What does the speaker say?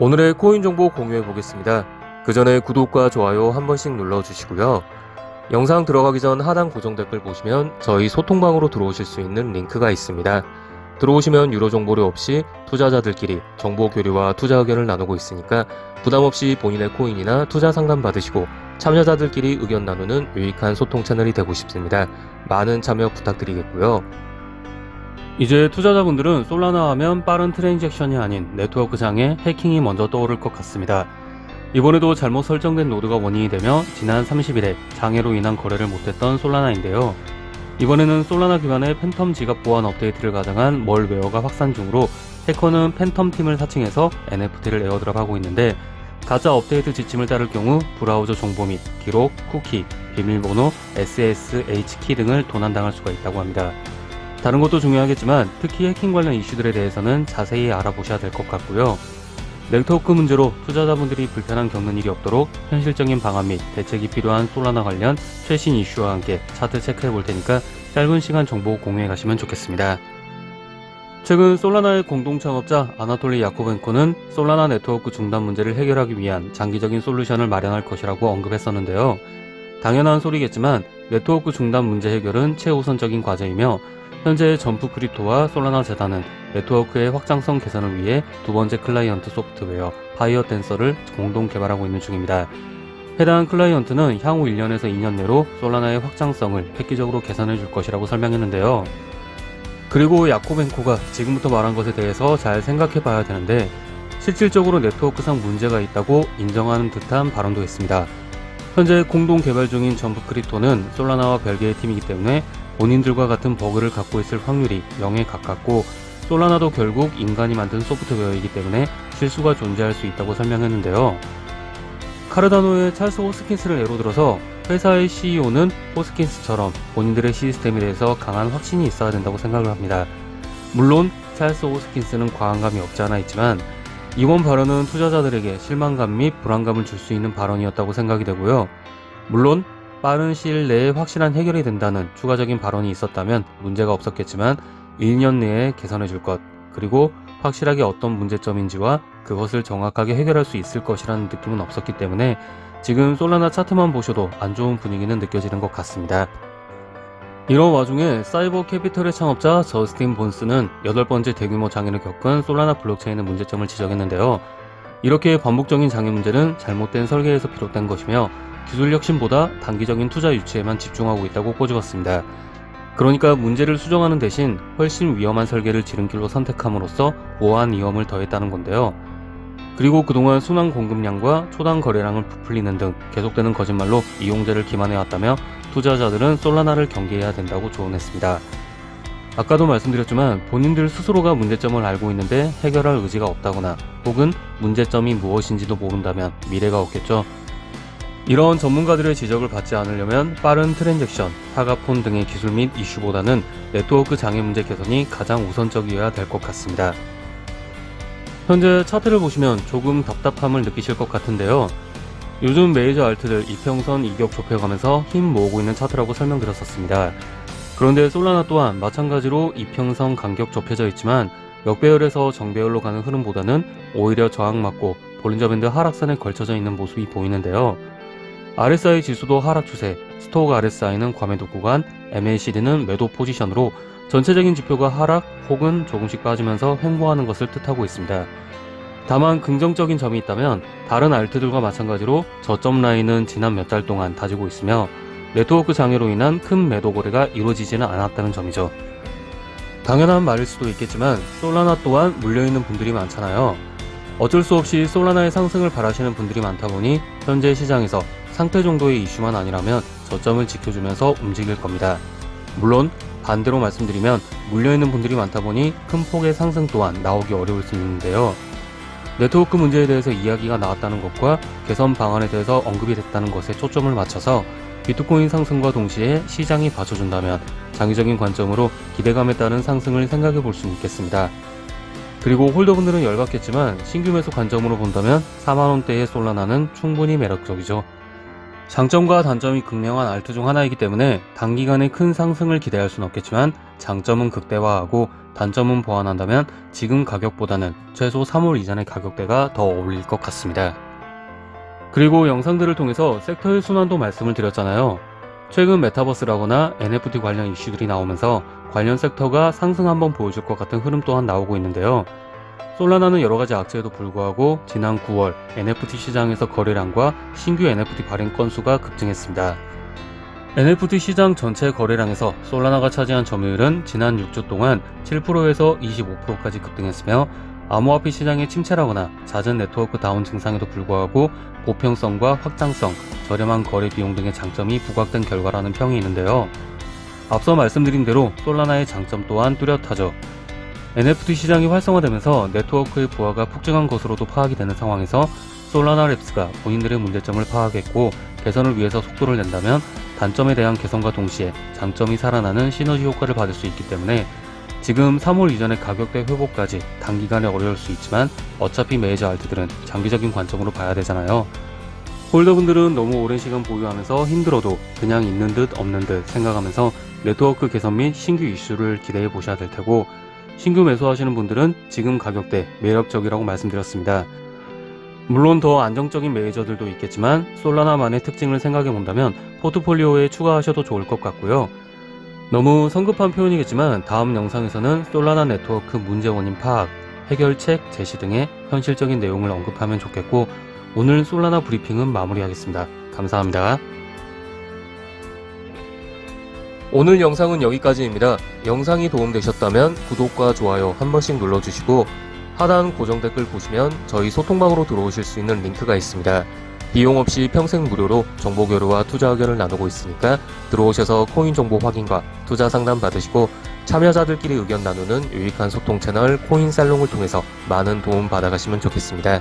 오늘의 코인 정보 공유해 보겠습니다. 그 전에 구독과 좋아요 한 번씩 눌러 주시고요. 영상 들어가기 전 하단 고정 댓글 보시면 저희 소통방으로 들어오실 수 있는 링크가 있습니다. 들어오시면 유료 정보료 없이 투자자들끼리 정보 교류와 투자 의견을 나누고 있으니까 부담 없이 본인의 코인이나 투자 상담 받으시고 참여자들끼리 의견 나누는 유익한 소통 채널이 되고 싶습니다. 많은 참여 부탁드리겠고요. 이제 투자자분들은 솔라나 하면 빠른 트랜잭션이 아닌 네트워크 장애 해킹이 먼저 떠오를 것 같습니다. 이번에도 잘못 설정된 노드가 원인이 되며 지난 30일에 장애로 인한 거래를 못했던 솔라나인데요. 이번에는 솔라나 기반의 팬텀 지갑 보안 업데이트를 가장한 멀웨어가 확산 중으로 해커는 팬텀 팀을 사칭해서 NFT를 에어드랍하고 있는데 가짜 업데이트 지침을 따를 경우 브라우저 정보 및 기록, 쿠키, 비밀번호, SSH 키 등을 도난당할 수가 있다고 합니다. 다른 것도 중요하겠지만 특히 해킹 관련 이슈들에 대해서는 자세히 알아보셔야 될 것 같고요. 네트워크 문제로 투자자분들이 불편함 겪는 일이 없도록 현실적인 방안 및 대책이 필요한 솔라나 관련 최신 이슈와 함께 차트 체크해 볼 테니까 짧은 시간 정보 공유해 가시면 좋겠습니다. 최근 솔라나의 공동 창업자 아나톨리 야코벤코는 솔라나 네트워크 중단 문제를 해결하기 위한 장기적인 솔루션을 마련할 것이라고 언급했었는데요. 당연한 소리겠지만 네트워크 중단 문제 해결은 최우선적인 과제이며 현재 점프 크립토와 솔라나 재단은 네트워크의 확장성 개선을 위해 두 번째 클라이언트 소프트웨어 파이어 댄서를 공동 개발하고 있는 중입니다. 해당 클라이언트는 향후 1년에서 2년 내로 솔라나의 확장성을 획기적으로 개선해 줄 것이라고 설명했는데요. 그리고 야코벤코가 지금부터 말한 것에 대해서 잘 생각해 봐야 되는데 실질적으로 네트워크상 문제가 있다고 인정하는 듯한 발언도 했습니다. 현재 공동 개발 중인 점프 크립토는 솔라나와 별개의 팀이기 때문에 본인들과 같은 버그를 갖고 있을 확률이 0에 가깝고 솔라나도 결국 인간이 만든 소프트웨어이기 때문에 실수가 존재할 수 있다고 설명했는데요. 카르다노의 찰스 호스킨스를 예로 들어서 회사의 CEO는 호스킨스처럼 본인들의 시스템에 대해서 강한 확신이 있어야 된다고 생각을 합니다. 물론 찰스 호스킨스는 과한 감이 없지 않아 있지만 이번 발언은 투자자들에게 실망감 및 불안감을 줄 수 있는 발언이었다고 생각이 되고요. 물론 빠른 시일 내에 확실한 해결이 된다는 추가적인 발언이 있었다면 문제가 없었겠지만 1년 내에 개선해 줄 것, 그리고 확실하게 어떤 문제점인지와 그것을 정확하게 해결할 수 있을 것이라는 느낌은 없었기 때문에 지금 솔라나 차트만 보셔도 안 좋은 분위기는 느껴지는 것 같습니다. 이런 와중에 사이버 캐피털의 창업자 저스틴 본스는 여덟 번째 대규모 장애를 겪은 솔라나 블록체인의 문제점을 지적했는데요. 이렇게 반복적인 장애 문제는 잘못된 설계에서 비롯된 것이며 기술 혁신보다 단기적인 투자 유치에만 집중하고 있다고 꼬집었습니다. 그러니까 문제를 수정하는 대신 훨씬 위험한 설계를 지름길로 선택함으로써 보안 위험을 더했다는 건데요. 그리고 그동안 순환 공급량과 초당 거래량을 부풀리는 등 계속되는 거짓말로 이용자를 기만해왔다며 투자자들은 솔라나를 경계해야 된다고 조언했습니다. 아까도 말씀드렸지만 본인들 스스로가 문제점을 알고 있는데 해결할 의지가 없다거나 혹은 문제점이 무엇인지도 모른다면 미래가 없겠죠. 이런 전문가들의 지적을 받지 않으려면 빠른 트랜잭션, 타가폰 등의 기술 및 이슈보다는 네트워크 장애 문제 개선이 가장 우선적이어야 될 것 같습니다. 현재 차트를 보시면 조금 답답함을 느끼실 것 같은데요. 요즘 메이저 알트들 이평선 이격 좁혀가면서 힘 모으고 있는 차트라고 설명드렸었습니다. 그런데 솔라나 또한 마찬가지로 이평선 간격 좁혀져 있지만 역배열에서 정배열로 가는 흐름보다는 오히려 저항 맞고 볼린저 밴드 하락선에 걸쳐져 있는 모습이 보이는데요. RSI 지수도 하락 추세, 스토그 RSI는 과매도 구간, MACD는 매도 포지션으로 전체적인 지표가 하락 혹은 조금씩 빠지면서 횡보하는 것을 뜻하고 있습니다. 다만 긍정적인 점이 있다면 다른 알트들과 마찬가지로 저점 라인은 지난 몇 달 동안 다지고 있으며 네트워크 장애로 인한 큰 매도 거래가 이루어지지는 않았다는 점이죠. 당연한 말일 수도 있겠지만 솔라나 또한 물려있는 분들이 많잖아요. 어쩔 수 없이 솔라나의 상승을 바라시는 분들이 많다 보니 현재 시장에서 상태 정도의 이슈만 아니라면 저점을 지켜주면서 움직일 겁니다. 물론 반대로 말씀드리면 물려있는 분들이 많다 보니 큰 폭의 상승 또한 나오기 어려울 수 있는데요. 네트워크 문제에 대해서 이야기가 나왔다는 것과 개선 방안에 대해서 언급이 됐다는 것에 초점을 맞춰서 비트코인 상승과 동시에 시장이 받쳐준다면 장기적인 관점으로 기대감에 따른 상승을 생각해 볼 수 있겠습니다. 그리고 홀더분들은 열받겠지만 신규 매수 관점으로 본다면 4만원대의 솔라나는 충분히 매력적이죠. 장점과 단점이 극명한 알트 중 하나이기 때문에 단기간에 큰 상승을 기대할 수는 없겠지만 장점은 극대화하고 단점은 보완한다면 지금 가격보다는 최소 3월 이전의 가격대가 더 어울릴 것 같습니다. 그리고 영상들을 통해서 섹터의 순환도 말씀을 드렸잖아요. 최근 메타버스라거나 NFT 관련 이슈들이 나오면서 관련 섹터가 상승 한번 보여줄 것 같은 흐름 또한 나오고 있는데요. 솔라나는 여러 가지 악재에도 불구하고 지난 9월 NFT 시장에서 거래량과 신규 NFT 발행 건수가 급증했습니다. NFT 시장 전체 거래량에서 솔라나가 차지한 점유율은 지난 6주 동안 7%에서 25%까지 급등했으며 암호화폐 시장의 침체라거나 잦은 네트워크 다운 증상에도 불구하고 보편성과 확장성, 저렴한 거래 비용 등의 장점이 부각된 결과라는 평이 있는데요. 앞서 말씀드린 대로 솔라나의 장점 또한 뚜렷하죠. NFT 시장이 활성화되면서 네트워크의 부하가 폭증한 것으로도 파악이 되는 상황에서 솔라나 랩스가 본인들의 문제점을 파악했고 개선을 위해서 속도를 낸다면 단점에 대한 개선과 동시에 장점이 살아나는 시너지 효과를 받을 수 있기 때문에 지금 3월 이전의 가격대 회복까지 단기간에 어려울 수 있지만 어차피 메이저 알트들은 장기적인 관점으로 봐야 되잖아요. 홀더분들은 너무 오랜 시간 보유하면서 힘들어도 그냥 있는 듯 없는 듯 생각하면서 네트워크 개선 및 신규 이슈를 기대해 보셔야 될 테고 신규 매수하시는 분들은 지금 가격대 매력적이라고 말씀드렸습니다. 물론 더 안정적인 메이저들도 있겠지만 솔라나만의 특징을 생각해 본다면 포트폴리오에 추가하셔도 좋을 것 같고요. 너무 성급한 표현이겠지만 다음 영상에서는 솔라나 네트워크 문제 원인 파악, 해결책 제시 등의 현실적인 내용을 언급하면 좋겠고 오늘 솔라나 브리핑은 마무리하겠습니다. 감사합니다. 오늘 영상은 여기까지입니다. 영상이 도움되셨다면 구독과 좋아요 한 번씩 눌러주시고 하단 고정 댓글 보시면 저희 소통방으로 들어오실 수 있는 링크가 있습니다. 비용 없이 평생 무료로 정보 교류와 투자 의견을 나누고 있으니까 들어오셔서 코인 정보 확인과 투자 상담 받으시고 참여자들끼리 의견 나누는 유익한 소통 채널 코인 살롱을 통해서 많은 도움 받아가시면 좋겠습니다.